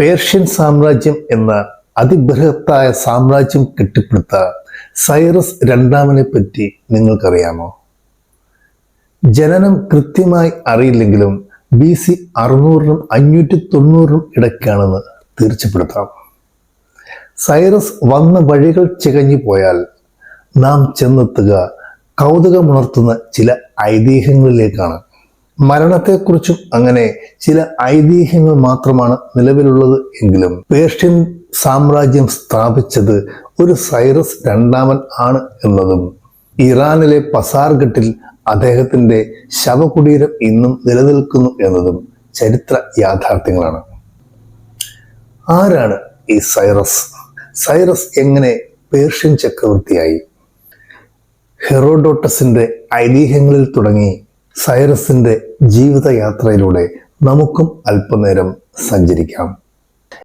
Persian സാമ്രാജ്യം എന്ന അതിബൃഹത്തായ സാമ്രാജ്യം കെട്ടിപ്പടുത്ത സൈറസ് രണ്ടാമനെ പറ്റി നിങ്ങൾക്കറിയാമോ? ജനനം കൃത്യമായി അറിയില്ലെങ്കിലും ബി സി അറുന്നൂറിനും അഞ്ഞൂറ്റി തൊണ്ണൂറിനും ഇടയ്ക്കാണെന്ന് തീർച്ചപ്പെടുത്താം. സൈറസ് വന്ന വഴികൾ ചികഞ്ഞു പോയാൽ നാം ചെന്നെത്തുക കൗതുകമുണർത്തുന്ന ചില ഐതിഹ്യങ്ങളിലേക്കാണ്. മരണത്തെക്കുറിച്ചും അങ്ങനെ ചില ഐതിഹ്യങ്ങൾ മാത്രമാണ് നിലവിലുള്ളത് എങ്കിലും പേർഷ്യൻ സാമ്രാജ്യം സ്ഥാപിച്ചത് ഒരു സൈറസ് രണ്ടാമൻ ആണ് എന്നതും ഇറാനിലെ പസാർഘട്ടിൽ അദ്ദേഹത്തിന്റെ ശവകുടീരം ഇന്നും നിലനിൽക്കുന്നു എന്നതും ചരിത്ര യാഥാർത്ഥ്യങ്ങളാണ്. ആരാണ് ഈ സൈറസ്? സൈറസ് എങ്ങനെ പേർഷ്യൻ ചക്രവർത്തിയായി? ഹെറോഡോട്ടസിന്റെ ഐതിഹ്യങ്ങളിൽ തുടങ്ങി സൈറസിന്റെ ജീവിതയാത്രയിലൂടെ നമുക്കും അല്പനേരം സഞ്ചരിക്കാം.